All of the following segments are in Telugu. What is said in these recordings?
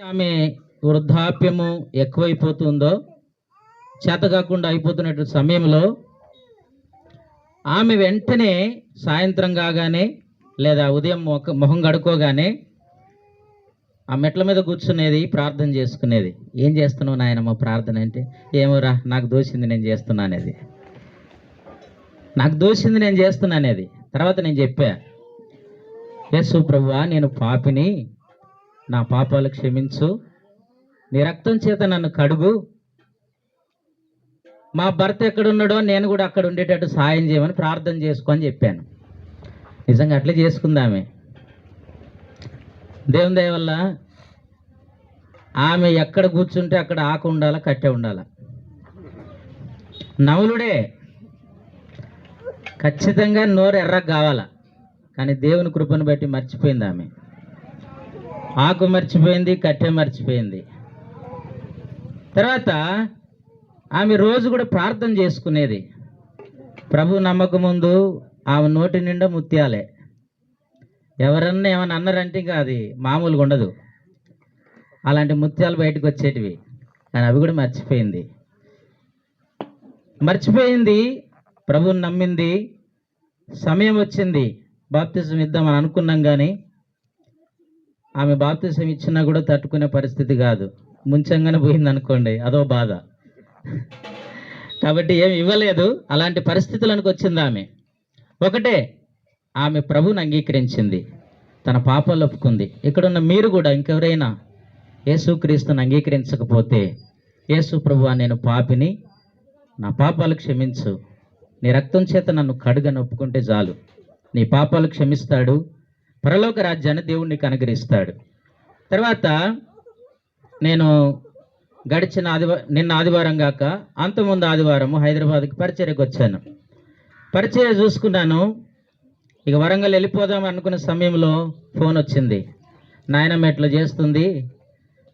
ఆమె వృద్ధాప్యము ఎక్కువైపోతుందో చేత కాకుండా అయిపోతున్నటువంటి సమయంలో ఆమె వెంటనే సాయంత్రం కాగానే లేదా ఉదయం మొక్క మొహం గడుకోగానే ఆ మెట్ల మీద కూర్చునేది ప్రార్థన చేసుకునేది. ఏం చేస్తున్నావు నాయనమ్మ ప్రార్థన? అంటే ఏమోరా నాకు దోషింది నేను చేస్తున్నానేది నాకు దోషింది నేను చేస్తున్నానేది తర్వాత నేను చెప్పా యేసు ప్రభువా నేను పాపిని నా పాపాలు క్షమించు. నీ రక్తం చేత నన్ను కడుగు. మా భర్త ఎక్కడున్నాడో నేను కూడా అక్కడ ఉండేటట్టు సాయం చేయమని ప్రార్థన చేసుకొని చెప్పాను. నిజంగా అట్లే చేసుకుందామే. దేవుని దయ వల్ల ఆమె ఎక్కడ కూర్చుంటే అక్కడ ఆక ఉండాలా కట్టె ఉండాలా? నవలుడే. ఖచ్చితంగా నోరు ఎర్రకు కావాలా కానీ దేవుని కృపను బట్టి మర్చిపోయింది ఆమె ఆకు మర్చిపోయింది కట్టె మర్చిపోయింది. తర్వాత ఆమె రోజు కూడా ప్రార్థన చేసుకునేది. ప్రభు నమ్మకం ముందు ఆమె నోటి నిండా ముత్యాలే. ఎవరన్నా ఏమైనా అన్నారంటే ఇంకా అది మామూలుగా ఉండదు. అలాంటి ముత్యాలు బయటకు వచ్చేటివి. కానీ అవి కూడా మర్చిపోయింది. మర్చిపోయింది ప్రభుని నమ్మింది. సమయం వచ్చింది. బాప్తిజం ఇద్దామని అనుకున్నాం కానీ ఆమె బాప్తిసం ఇచ్చినా కూడా తట్టుకునే పరిస్థితి కాదు. ముంచంగానే పోయింది అనుకోండి అదో బాధ. కాబట్టి ఏమి ఇవ్వలేదు. అలాంటి పరిస్థితులకు వచ్చింది ఆమె. ఒకటే ఆమె ప్రభుని అంగీకరించింది. తన పాపాలు ఒప్పుకుంది. ఇక్కడున్న మీరు కూడా ఇంకెవరైనా యేసుక్రీస్తుని అంగీకరించకపోతే యేసు ప్రభు నేను పాపిని నా పాపాలు క్షమించు. నీ రక్తం చేత నన్ను కడుగని ఒప్పుకుంటే చాలు. నీ పాపాలు క్షమిస్తాడు. పరలోక రాజ్యాన్ని దేవుడు నీకు అనుగ్రహిస్తాడు. తర్వాత నేను గడిచిన ఆదివారం నిన్న ఆదివారం కాక అంతకుముందు ఆదివారం హైదరాబాద్కి పరిచర్యకు వచ్చాను. పరిచర్య చూసుకున్నాను. ఇక వరంగల్ వెళ్ళిపోదాం అనుకున్న సమయంలో ఫోన్ వచ్చింది. నాయనమ్మ ఎట్లా చేస్తుంది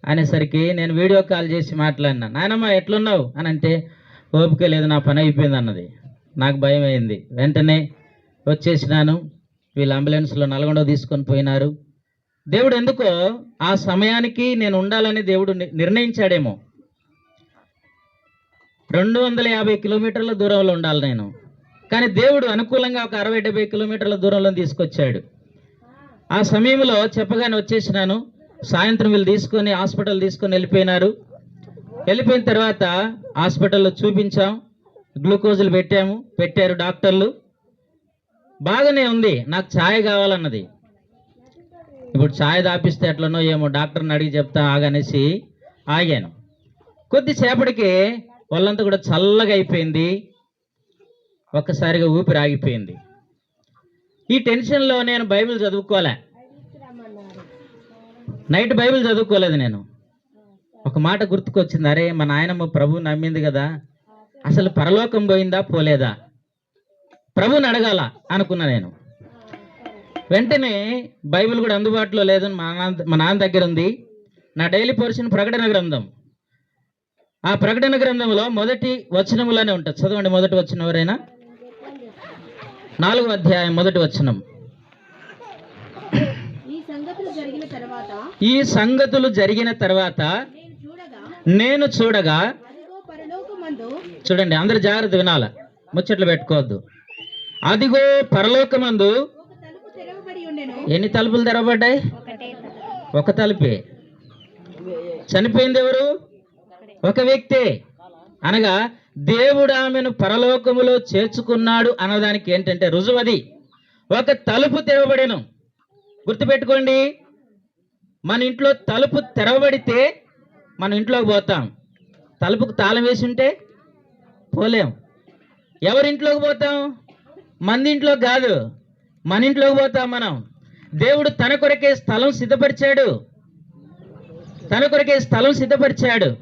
అనేసరికి నేను వీడియో కాల్ చేసి మాట్లాడినా. నాయనమ్మ ఎట్లున్నావు? అని అంటే ఓపిక లేదు నా పని అయిపోయింది అన్నది. నాకు భయం అయింది వెంటనే వచ్చేసినాను. వీళ్ళు అంబులెన్స్లో నల్గొండ తీసుకొని పోయినారు. దేవుడు ఎందుకో ఆ సమయానికి నేను ఉండాలని దేవుడు ని- నిర్ణయించాడేమో. రెండు వందల యాభై కిలోమీటర్ల దూరంలో ఉండాలి నేను. కానీ దేవుడు అనుకూలంగా ఒక అరవై డెబ్బై కిలోమీటర్ల దూరంలో తీసుకొచ్చాడు. ఆ సమయంలో చెప్పగానే వచ్చేసినాను. సాయంత్రం వీళ్ళు తీసుకొని హాస్పిటల్ తీసుకొని వెళ్ళిపోయినారు. వెళ్ళిపోయిన తర్వాత హాస్పిటల్లో చూపించాం. గ్లూకోజులు పెట్టాము. పెట్టారు డాక్టర్లు. బాగానే ఉంది. నాకు ఛాయ్ కావాలన్నది. ఇప్పుడు ఛాయ్ దాపిస్తే ఎట్లనో ఏమో డాక్టర్ని అడిగి చెప్తా ఆగనేసి ఆగాను. కొద్దిసేపటికి వాళ్ళంతా కూడా చల్లగా అయిపోయింది. ఒక్కసారిగా ఊపిరి ఆగిపోయింది. ఈ టెన్షన్లో నేను బైబిల్ చదువుకోలే. నైట్ బైబిల్ చదువుకోలేదు నేను. ఒక మాట గుర్తుకొచ్చింది. అరే మా నాయనమ్మ ప్రభు నమ్మింది కదా. అసలు పరలోకం పోయిందా పోలేదా? ప్రభుని అడగాల అనుకున్నా నేను. వెంటనే బైబిల్ కూడా అందుబాటులో లేదు మా నాన్న మా నాన్న దగ్గర ఉంది. నా డైలీ పోర్షన్ ప్రకటన గ్రంథం. ఆ ప్రకటన గ్రంథంలో మొదటి వచనములోనే ఉంటుంది. చదవండి మొదటి వచనం ఎవరైనా? నాలుగో అధ్యాయం మొదటి వచనం. ఈ సంగతులు జరిగిన తర్వాత ఈ సంగతులు జరిగిన తర్వాత నేను చూడగా చూడండి అందరు జాగ్రత్త వినాల. ముచ్చట్లు పెట్టుకోవద్దు. అదిగో పరలోకమందు ఎన్ని తలుపులు తెరవబడ్డాయి? ఒక తలుపే. చనిపోయింది ఎవరు? ఒక వ్యక్తే. అనగా దేవుడు ఆమెను పరలోకములో చేర్చుకున్నాడు అన్నదానికి ఏంటంటే రుజువది ఒక తలుపు తెరవబడెను. గుర్తుపెట్టుకోండి మన ఇంట్లో తలుపు తెరవబడితే మన ఇంట్లోకి పోతాం. తలుపుకు తాళం వేసి ఉంటే పోలేం. ఎవరింట్లోకి పోతాం? మన కాదు మన ఇంట్లోకి పోతాం మనం. దేవుడు తన కొరకే స్థలం సిద్ధపరిచాడు. తన కొరకే స్థలం సిద్ధపరిచాడు.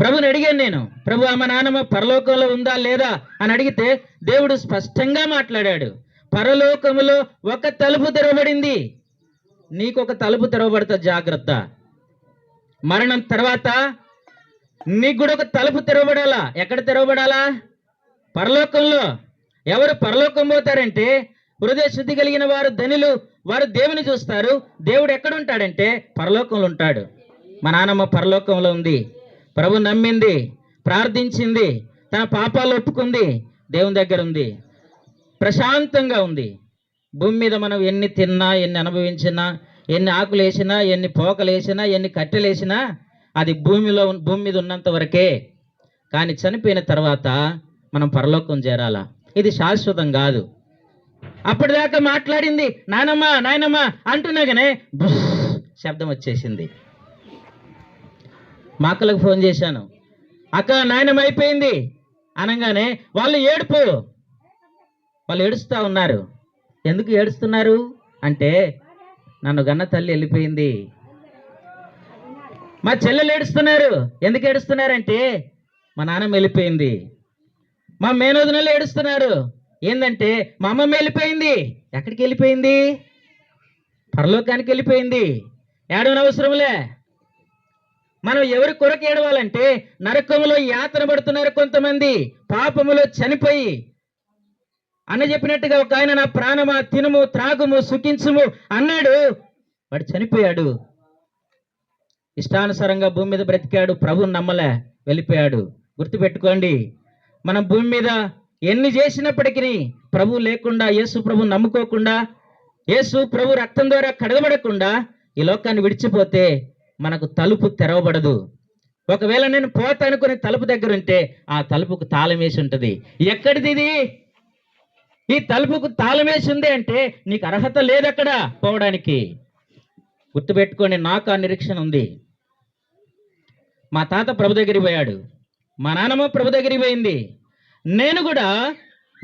ప్రభుని అడిగాను నేను ప్రభు ఆమె నాన్నమ్మ పరలోకంలో ఉందా లేదా? అని అడిగితే దేవుడు స్పష్టంగా మాట్లాడాడు పరలోకములో ఒక తలుపు తెరవబడింది. నీకు ఒక తలుపు తెరవబడతా జాగ్రత్త. మరణం తర్వాత నీకు కూడా ఒక తలుపు తెరవబడాలా? ఎక్కడ తెరవబడాలా? పరలోకంలో. ఎవరు పరలోకం పోతారంటే హృదయ శుద్ధి కలిగిన వారు ధనులు వారు దేవుని చూస్తారు. దేవుడు ఎక్కడ ఉంటాడంటే పరలోకంలో ఉంటాడు. మా నాన్నమ్మ పరలోకంలో ఉంది. ప్రభు నమ్మింది ప్రార్థించింది తన పాపాలు ఒప్పుకుంది దేవుని దగ్గర ఉంది. ప్రశాంతంగా ఉంది. భూమి మీద మనం ఎన్ని తిన్నా ఎన్ని అనుభవించినా ఎన్ని ఆకులు వేసినా ఎన్ని పోకలు వేసినా ఎన్ని కట్టెలు వేసినా అది భూమిలో భూమి మీద ఉన్నంత వరకే. కానీ చనిపోయిన తర్వాత మనం పరలోకం చేరాలా? ఇది శాశ్వతం కాదు. అప్పటిదాకా మాట్లాడింది నానమ్మ నాయనమ్మ అంటున్నాగానే శబ్దం వచ్చేసింది. మా అక్కలకు ఫోన్ చేశాను. అక్క నాయనమ్మ అయిపోయింది. అనగానే వాళ్ళు ఏడుపు. వాళ్ళు ఏడుస్తూ ఉన్నారు. ఎందుకు ఏడుస్తున్నారు? అంటే నన్ను గన్న తల్లి వెళ్ళిపోయింది. మా చెల్లెలు ఏడుస్తున్నారు. ఎందుకు ఏడుస్తున్నారంటే మా నాన్నమ్మ వెళ్ళిపోయింది. మా మేనోదనలు ఏడుస్తున్నారు. ఏంటంటే మా అమ్మమ్మ వెళ్ళిపోయింది. ఎక్కడికి వెళ్ళిపోయింది? పరలోకానికి వెళ్ళిపోయింది. ఏడవని అవసరంలే. మనం ఎవరి కొరకు ఏడవాలంటే నరకములో యాతన పడుతున్నారు కొంతమంది. పాపములో చనిపోయి అన్న చెప్పినట్టుగా ఒక ఆయన నా ప్రాణమా తినుము త్రాగుము సుఖించుము అన్నాడు. వాడు చనిపోయాడు. ఇష్టానుసారంగా భూమి మీద బ్రతికాడు. ప్రభు నమ్మలే. వెళ్ళిపోయాడు. గుర్తుపెట్టుకోండి. మనం భూమి మీద ఎన్ని చేసినప్పటికీ ప్రభు లేకుండా యేసు ప్రభు నమ్ముకోకుండా యేసు ప్రభు రక్తం ద్వారా కడగబడకుండా ఈ లోకాన్ని విడిచిపోతే మనకు తలుపు తెరవబడదు. ఒకవేళ నేను పోతానుకునే తలుపు దగ్గర ఉంటే ఆ తలుపుకు తాళం వేసి ఉంటుంది. ఎక్కడిది ఇది ఈ తలుపుకు తాళం వేసి ఉంది అంటే నీకు అర్హత లేదు అక్కడ పోవడానికి. గుర్తుపెట్టుకోండి నాకు ఆ నిరీక్షణ ఉంది. మా తాత ప్రభు దగ్గరికి పోయాడు. మా నాన్నమ్మ ప్రభు దగ్గరికి పోయింది. నేను కూడా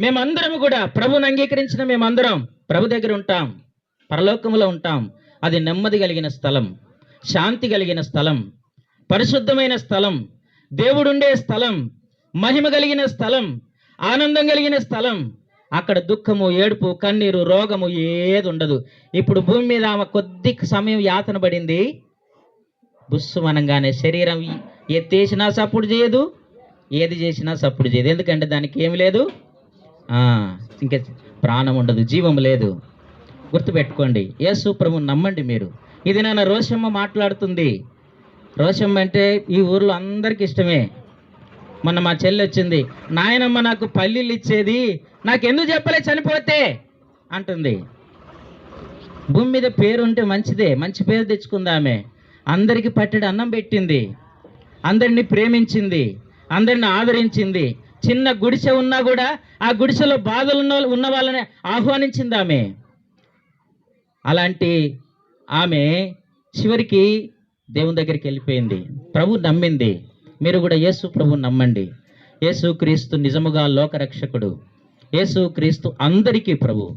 మేమందరం కూడా ప్రభుని అంగీకరించిన మేమందరం ప్రభు దగ్గర ఉంటాం. పరలోకంలో ఉంటాం. అది నెమ్మది కలిగిన స్థలం శాంతి కలిగిన స్థలం పరిశుద్ధమైన స్థలం దేవుడుండే స్థలం మహిమ కలిగిన స్థలం ఆనందం కలిగిన స్థలం. అక్కడ దుఃఖము ఏడుపు కన్నీరు రోగము ఏది ఉండదు. ఇప్పుడు భూమి మీద ఆమె కొద్ది సమయం యాతన పడింది. బుస్సు అనగానే శరీరం ఎత్తేసినా సపోర్ట్ చేయదు. ఏది చేసినా సప్పుడు చేయదు. ఎందుకంటే దానికి ఏమి లేదు? ఇంకా ప్రాణం ఉండదు జీవం లేదు. గుర్తుపెట్టుకోండి యేసు ప్రభుని నమ్మండి మీరు. ఇది నాన్న రోషమ్మ మాట్లాడుతుంది. రోషమ్మ అంటే ఈ ఊర్లో అందరికి ఇష్టమే. మొన్న మా చెల్లి వచ్చింది నాయనమ్మ నాకు పల్లీలు ఇచ్చేది. నాకెందుకు చెప్పలే చనిపోతే? అంటుంది. భూమి మీద పేరు ఉంటే మంచిదే మంచి పేరు తెచ్చుకుందామే. అందరికి పట్టెడు అన్నం పెట్టింది. అందరిని ప్రేమించింది. అందరిని ఆదరించింది. చిన్న గుడిసె ఉన్నా కూడా ఆ గుడిసెలో బాధలు ఉన్న ఉన్న వాళ్ళని ఆహ్వానించింది ఆమె. అలాంటి ఆమె చివరికి దేవుని దగ్గరికి వెళ్ళిపోయింది. ప్రభు నమ్మింది. మీరు కూడా యేసు ప్రభు నమ్మండి. యేసు క్రీస్తు నిజముగా లోకరక్షకుడు. యేసు క్రీస్తు అందరికీ ప్రభు.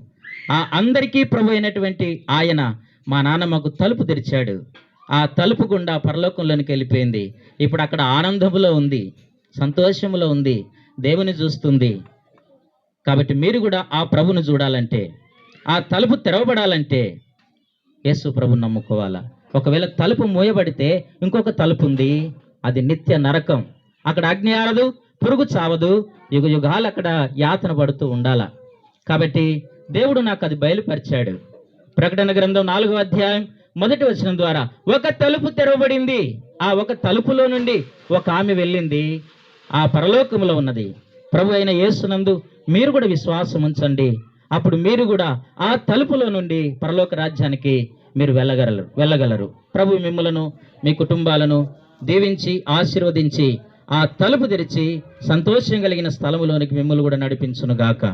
ఆ అందరికీ ప్రభు అయినటువంటి ఆయన మా నాన్నమ్మకు తలుపు తెరిచాడు. ఆ తలుపు గుండా పరలోకంలోనికి వెళ్ళిపోయింది. ఇప్పుడు అక్కడ ఆనందములో ఉంది. సంతోషములో ఉంది దేవుని చూస్తుంది. కాబట్టి మీరు కూడా ఆ ప్రభును చూడాలంటే ఆ తలుపు తెరవబడాలంటే యేసు ప్రభు నమ్ముకోవాలా? ఒకవేళ తలుపు మూయబడితే ఇంకొక తలుపు ఉంది అది నిత్య నరకం. అక్కడ అగ్ని ఆరదు పురుగు చావదు యుగ యుగాలు అక్కడ యాతన పడుతూ ఉండాల? కాబట్టి దేవుడు నాకు అది బయలుపరిచాడు. ప్రకటన గ్రంథం నాలుగో అధ్యాయం మొదటి వచనం ద్వారా ఒక తలుపు తెరవబడింది. ఆ ఒక తలుపులో నుండి ఒక ఆమె వెళ్ళింది. ఆ పరలోకములో ఉన్నది. ప్రభు అయిన యేసునందు మీరు కూడా విశ్వాసం ఉంచండి. అప్పుడు మీరు కూడా ఆ తలుపులో నుండి పరలోక రాజ్యానికి మీరు వెళ్ళగలరు వెళ్ళగలరు. ప్రభు మిమ్మలను మీ కుటుంబాలను దీవించి ఆశీర్వదించి ఆ తలుపు తెరిచి సంతోషం కలిగిన స్థలములోనికి మిమ్మల్ని కూడా నడిపించును గాక